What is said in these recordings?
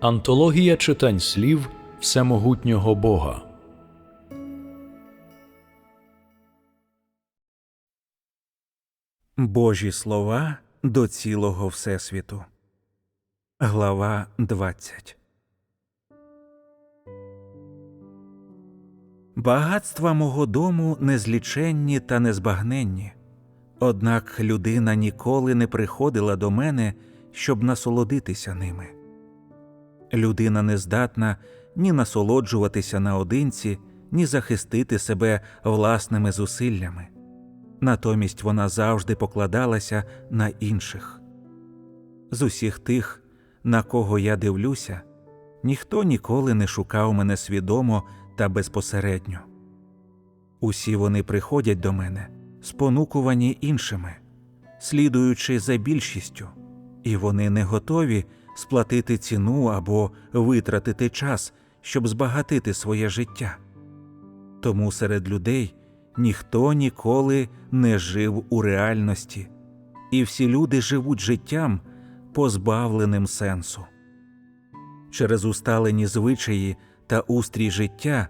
Антологія читань слів Всемогутнього Бога. Божі слова до цілого Всесвіту. Глава 20 Багатства мого дому незліченні та незбагненні. Однак людина ніколи не приходила до мене, щоб насолодитися ними. Людина не здатна ні насолоджуватися наодинці, ні захистити себе власними зусиллями. Натомість вона завжди покладалася на інших. З усіх тих, на кого я дивлюся, ніхто ніколи не шукав мене свідомо та безпосередньо. Усі вони приходять до мене, спонукувані іншими, слідуючи за більшістю, і вони не готові сплатити ціну або витратити час, щоб збагатити своє життя. Тому серед людей ніхто ніколи не жив у реальності, і всі люди живуть життям, позбавленим сенсу. Через усталені звичаї та устрій життя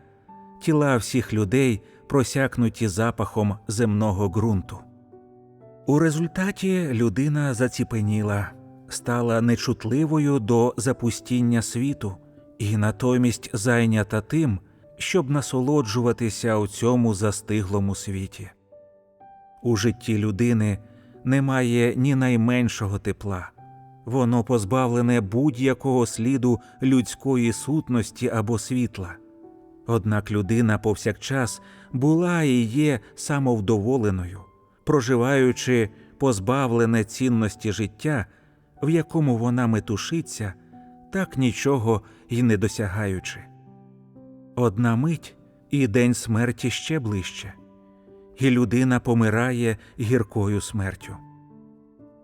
тіла всіх людей просякнуті запахом земного ґрунту. У результаті людина заціпеніла, стала нечутливою до запустіння світу і натомість зайнята тим, щоб насолоджуватися у цьому застиглому світі. У житті людини немає ні найменшого тепла, воно позбавлене будь-якого сліду людської сутності або світла. Однак людина повсякчас була і є самовдоволеною, проживаючи позбавлене цінності життя, в якому вона метушиться, так нічого й не досягаючи. Одна мить і день смерті ще ближче, і людина помирає гіркою смертю.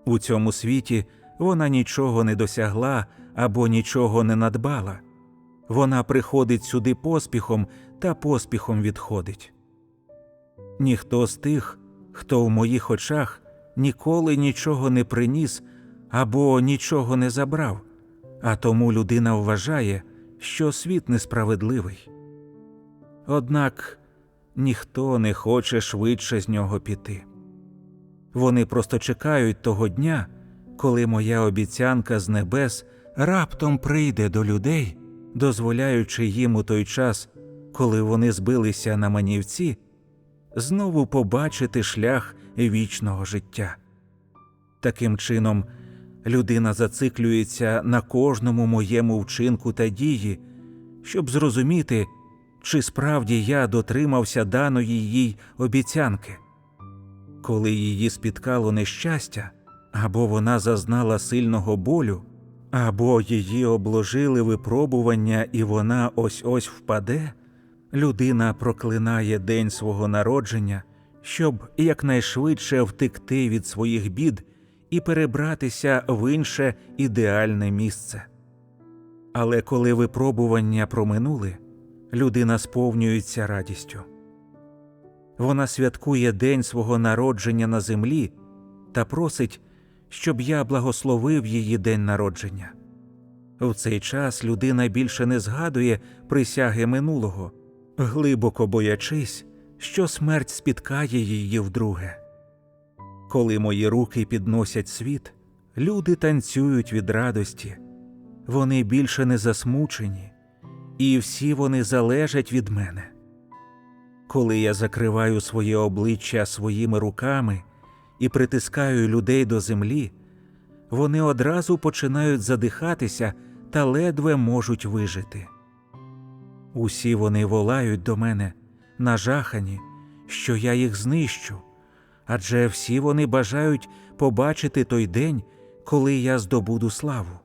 У цьому світі вона нічого не досягла або нічого не надбала. Вона приходить сюди поспіхом та поспіхом відходить. Ніхто з тих, хто в моїх очах ніколи нічого не приніс або нічого не забрав, а тому людина вважає, що світ несправедливий. Однак ніхто не хоче швидше з нього піти. Вони просто чекають того дня, коли моя обіцянка з небес раптом прийде до людей, дозволяючи їм у той час, коли вони збилися на манівці, знову побачити шлях вічного життя. Таким чином, людина зациклюється на кожному моєму вчинку та дії, щоб зрозуміти, чи справді я дотримався даної їй обіцянки. Коли її спіткало нещастя, або вона зазнала сильного болю, або її обложили випробування, і вона ось ось впаде, людина проклинає день свого народження, щоб якнайшвидше втекти від своїх бід і перебратися в інше ідеальне місце. Але коли випробування проминули, людина сповнюється радістю. Вона святкує день свого народження на землі та просить, щоб я благословив її день народження. В цей час людина більше не згадує присяги минулого, глибоко боячись, що смерть спіткає її вдруге. Коли мої руки підносять світ, люди танцюють від радості, вони більше не засмучені, і всі вони залежать від мене. Коли я закриваю своє обличчя своїми руками і притискаю людей до землі, вони одразу починають задихатися та ледве можуть вижити. Усі вони волають до мене, нажахані, що я їх знищу, адже всі вони бажають побачити той день, коли я здобуду славу.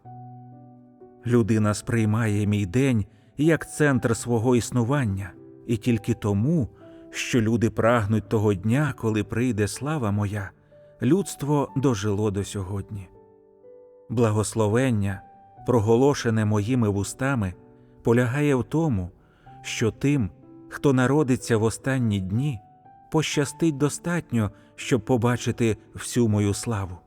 Людина сприймає мій день як центр свого існування, і тільки тому, що люди прагнуть того дня, коли прийде слава моя, людство дожило до сьогодні. Благословення, проголошене моїми вустами, полягає в тому, що тим, хто народиться в останні дні, пощастить достатньо, щоб побачити всю мою славу.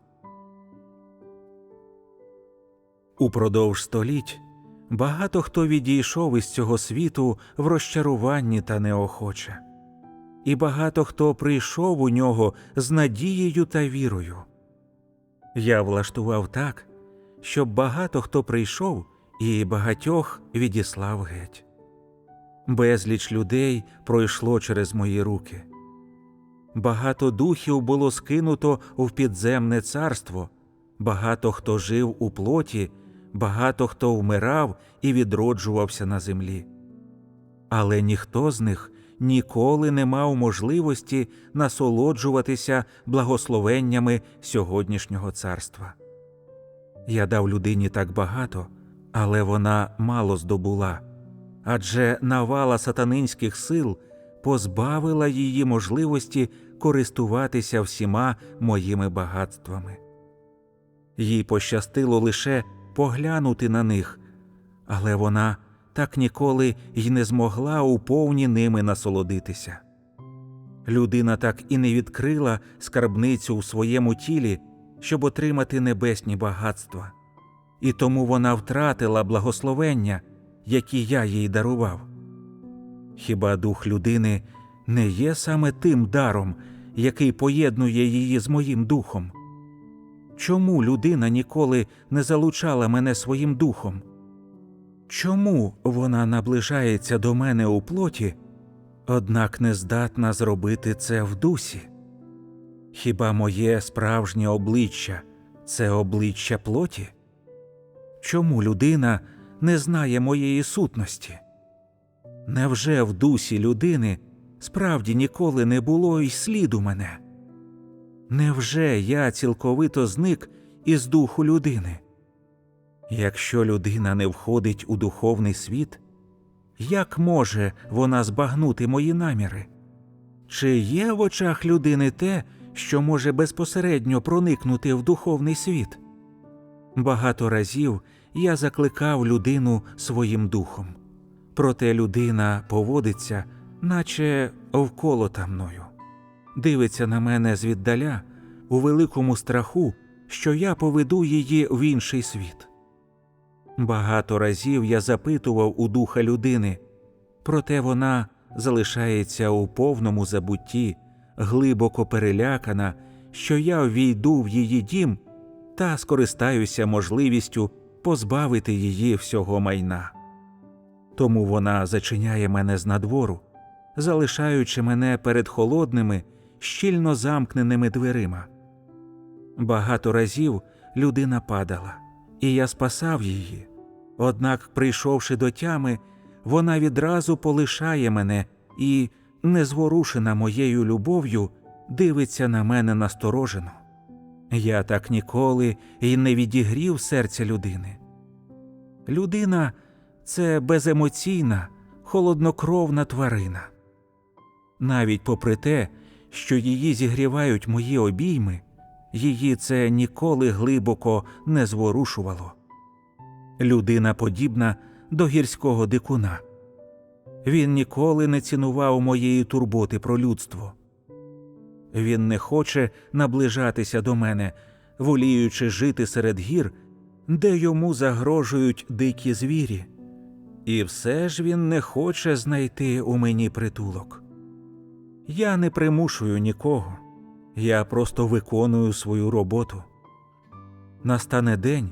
Упродовж століть Багато хто відійшов із цього світу в розчаруванні та неохоче, і багато хто прийшов у нього з надією та вірою. Я влаштував так, щоб багато хто прийшов і багатьох відіслав геть. Безліч людей пройшло через мої руки. Багато духів було скинуто в підземне царство, багато хто жив у плоті, багато хто вмирав і відроджувався на землі. Але ніхто з них ніколи не мав можливості насолоджуватися благословеннями сьогоднішнього царства. Я дав людині так багато, але вона мало здобула, адже навала сатанинських сил позбавила її можливості користуватися всіма моїми багатствами. Їй пощастило лише поглянути на них, але вона так ніколи й не змогла уповні ними насолодитися. Людина так і не відкрила скарбницю у своєму тілі, щоб отримати небесні багатства, і тому вона втратила благословення, які я їй дарував. Хіба дух людини не є саме тим даром, який поєднує її з моїм духом? Чому людина ніколи не залучала мене своїм духом? Чому вона наближається до мене у плоті, однак не здатна зробити це в дусі? Хіба моє справжнє обличчя це обличчя плоті? Чому людина не знає моєї сутності? Невже в дусі людини справді ніколи не було й сліду мене? Невже я цілковито зник із духу людини? Якщо людина не входить у духовний світ, як може вона збагнути мої наміри? Чи є в очах людини те, що може безпосередньо проникнути в духовний світ? Багато разів я закликав людину своїм духом, проте людина поводиться, наче вколота мною, дивиться на мене звіддаля у великому страху, що я поведу її в інший світ. Багато разів я запитував у духа людини, проте вона залишається у повному забутті, глибоко перелякана, що я ввійду в її дім та скористаюся можливістю позбавити її всього майна. Тому вона зачиняє мене з надвору, залишаючи мене перед холодними, щільно замкненими дверима. Багато разів людина падала, і я спасав її. Однак, прийшовши до тями, вона відразу полишає мене і, незворушена моєю любов'ю, дивиться на мене насторожено. Я так ніколи й не відігрів серця людини. Людина це беземоційна, холоднокровна тварина. Навіть попри те, що її зігрівають мої обійми, її це ніколи глибоко не зворушувало. Людина подібна до гірського дикуна. Він ніколи не цінував моєї турботи про людство. Він не хоче наближатися до мене, воліючи жити серед гір, де йому загрожують дикі звірі, і все ж він не хоче знайти у мені притулок. Я не примушую нікого, я просто виконую свою роботу. Настане день,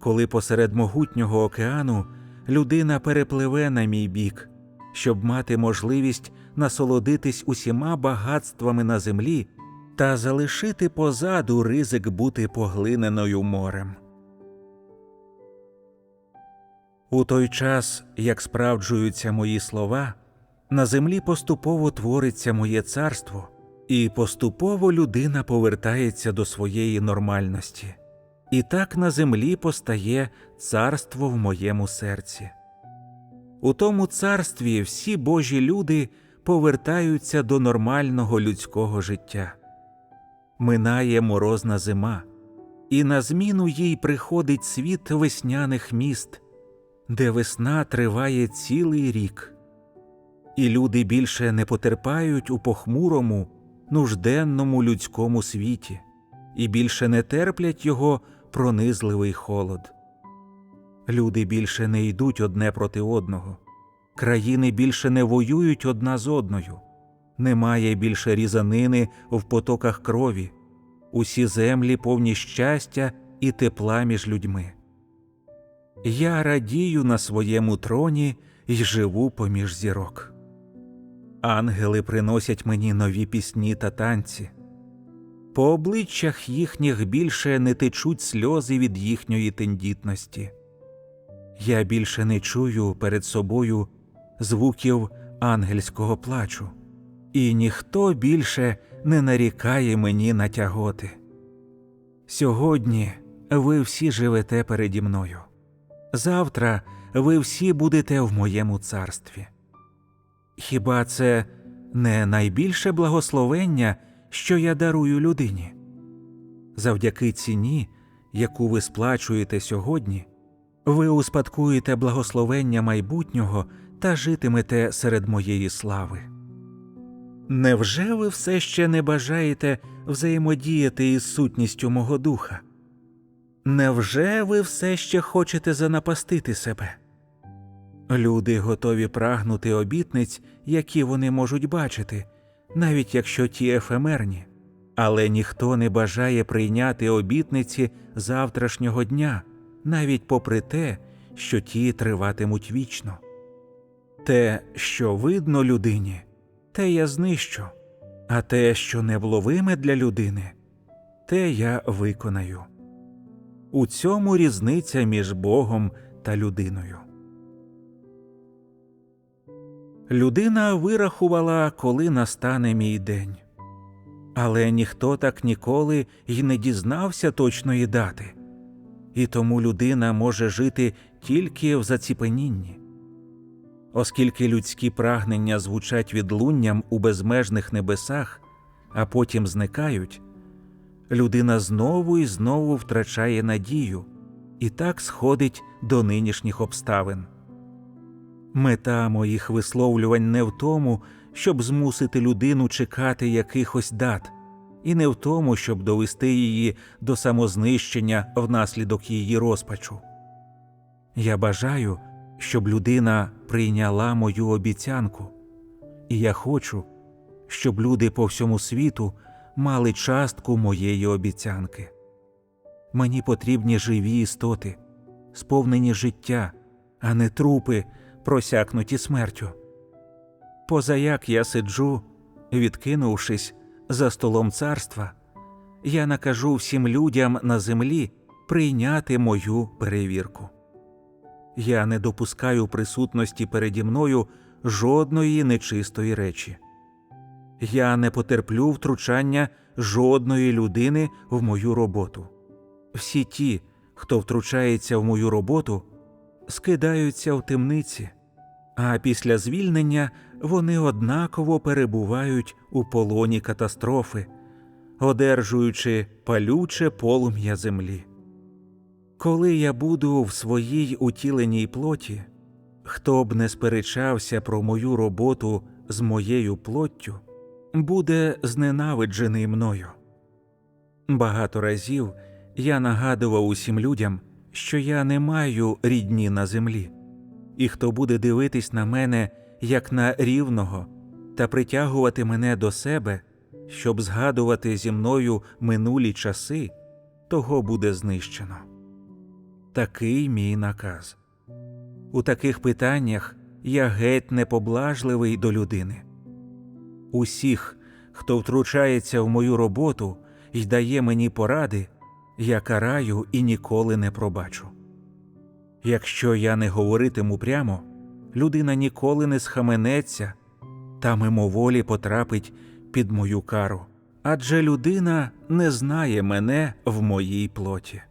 коли посеред могутнього океану людина перепливе на мій бік, щоб мати можливість насолодитись усіма багатствами на землі та залишити позаду ризик бути поглиненою морем. У той час, як справджуються мої слова, на землі поступово твориться моє царство, і поступово людина повертається до своєї нормальності. І так на землі постає царство в моєму серці. У тому царстві всі божі люди повертаються до нормального людського життя. Минає морозна зима, і на зміну їй приходить світ весняних міст, де весна триває цілий рік, і люди більше не потерпають у похмурому, нужденному людському світі, і більше не терплять його пронизливий холод. Люди більше не йдуть одне проти одного, країни більше не воюють одна з одною, немає більше різанини в потоках крові, усі землі повні щастя і тепла між людьми. Я радію на своєму троні й живу поміж зірок. Ангели приносять мені нові пісні та танці. По обличчях їхніх більше не течуть сльози від їхньої тендітності. Я більше не чую перед собою звуків ангельського плачу, і ніхто більше не нарікає мені на тяготи. Сьогодні ви всі живете переді мною. Завтра ви всі будете в моєму царстві. Хіба це не найбільше благословення, що я дарую людині? Завдяки ціні, яку ви сплачуєте сьогодні, ви успадкуєте благословення майбутнього та житимете серед моєї слави. Невже ви все ще не бажаєте взаємодіяти із сутністю мого духа? Невже ви все ще хочете занапастити себе? Люди готові прагнути обітниць, які вони можуть бачити, навіть якщо ті ефемерні, але ніхто не бажає прийняти обітниці завтрашнього дня, навіть попри те, що ті триватимуть вічно. Те, що видно людині, те я знищу, а те, що невловиме для людини, те я виконаю. У цьому різниця між Богом та людиною. Людина вирахувала, коли настане мій день. Але ніхто так ніколи й не дізнався точної дати, і тому людина може жити тільки в заціпенінні. Оскільки людські прагнення звучать відлунням у безмежних небесах, а потім зникають, людина знову і знову втрачає надію і так сходить до нинішніх обставин. Мета моїх висловлювань не в тому, щоб змусити людину чекати якихось дат, і не в тому, щоб довести її до самознищення внаслідок її розпачу. Я бажаю, щоб людина прийняла мою обіцянку, і я хочу, щоб люди по всьому світу мали частку моєї обіцянки. Мені потрібні живі істоти, сповнені життя, а не трупи, просякнуті смертю. Позаяк я сиджу, відкинувшись за столом царства, я накажу всім людям на землі прийняти мою перевірку. Я не допускаю присутності переді мною жодної нечистої речі. Я не потерплю втручання жодної людини в мою роботу. Всі ті, хто втручається в мою роботу, скидаються в темниці, а після звільнення вони однаково перебувають у полоні катастрофи, одержуючи палюче полум'я землі. Коли я буду в своїй утіленій плоті, хто б не сперечався про мою роботу з моєю плоттю, буде зненавиджений мною. Багато разів я нагадував усім людям, що я не маю рідні на землі, і хто буде дивитись на мене як на рівного та притягувати мене до себе, щоб згадувати зі мною минулі часи, того буде знищено. Такий мій наказ. У таких питаннях я геть непоблажливий до людини. Усіх, хто втручається в мою роботу і дає мені поради, я караю і ніколи не пробачу. Якщо я не говоритиму прямо, людина ніколи не схаменеться та мимоволі потрапить під мою кару, адже людина не знає мене в моїй плоті.